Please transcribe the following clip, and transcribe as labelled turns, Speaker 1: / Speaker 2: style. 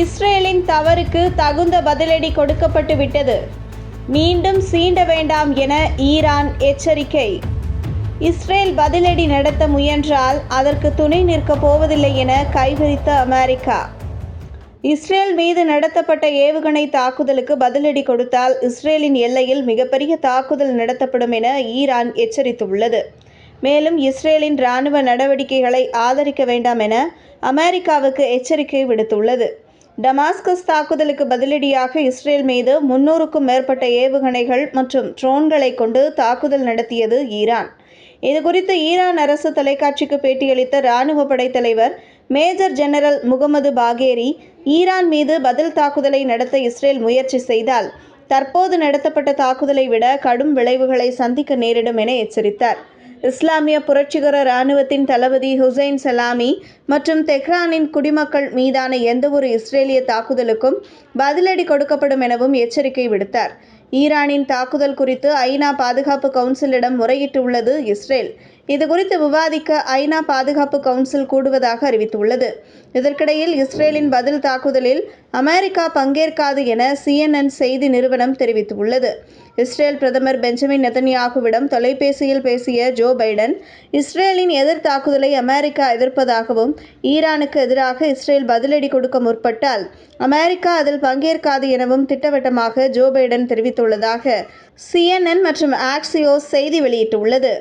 Speaker 1: இஸ்ரேலின் தவறுக்கு தகுந்த பதிலடி கொடுக்கப்பட்டு விட்டது. மீண்டும் சீண்ட வேண்டாம் என ஈரான் எச்சரிக்கை. இஸ்ரேல் பதிலடி நடத்த முயன்றால் அதற்கு துணை நிற்கப் போவதில்லை என கைவிரித்த அமெரிக்கா. இஸ்ரேல் மீது நடத்தப்பட்ட ஏவுகணை தாக்குதலுக்கு பதிலடி கொடுத்தால் இஸ்ரேலின் எல்லையில் மிகப்பெரிய தாக்குதல் நடத்தப்படும் என ஈரான் எச்சரித்துள்ளது. மேலும் இஸ்ரேலின் இராணுவ நடவடிக்கைகளை ஆதரிக்க வேண்டாம் என அமெரிக்காவுக்கு எச்சரிக்கை விடுத்துள்ளது. டமாஸ்கஸ் தாக்குதலுக்கு பதிலடியாக இஸ்ரேல் மீது முன்னூறுக்கும் மேற்பட்ட ஏவுகணைகள் மற்றும் ட்ரோன்களை கொண்டு தாக்குதல் நடத்தியது ஈரான். இதுகுறித்து ஈரான் அரசு தொலைக்காட்சிக்கு பேட்டியளித்த இராணுவ படை தலைவர் major general Mohammad Bagheri Iran மீது பதில் தாக்குதலை நடத்த இஸ்ரேல் முயற்சி செய்தால் தற்போது நடத்தப்பட்ட தாக்குதலை விட கடும் விளைவுகளை சந்திக்க நேரிடும் என எச்சரித்தார். இஸ்லாமிய புரட்சிகர இராணுவத்தின் தளபதி ஹுசைன் சலாமி மற்றும் தெஹ்ரானின் குடிமக்கள் மீதான எந்தவொரு இஸ்ரேலிய தாக்குதலுக்கும் பதிலடி கொடுக்கப்படும் எனவும் எச்சரிக்கை விடுத்தார். ஈரானின் தாக்குதல் குறித்து ஐநா பாதுகாப்பு கவுன்சிலிடம் முறையிட்டுள்ளது இஸ்ரேல். இதுகுறித்து விவாதிக்க ஐநா பாதுகாப்பு கவுன்சில் கூடுவதாக அறிவித்துள்ளது. இதற்கிடையில் இஸ்ரேலின் பதில் தாக்குதலில் அமெரிக்கா பங்கேற்காது என சிஎன்என் செய்தி நிறுவனம் தெரிவித்துள்ளது. இஸ்ரேல் பிரதமர் பெஞ்சமின் நெதன்யாகுவிடம் தொலைபேசியில் பேசிய ஜோ பைடன் இஸ்ரேலின் எதிர் தாக்குதலை அமெரிக்கா எதிர்ப்பதாகவும் ஈரானுக்கு எதிராக இஸ்ரேல் பதிலடி கொடுக்க முற்பட்டால் அமெரிக்கா அதில் பங்கேற்காது எனவும் திட்டவட்டமாக ஜோ பைடன் தெரிவித்துள்ளதாக சிஎன்என் மற்றும் ஆக்சியோஸ் செய்தி வெளியிட்டுள்ளது.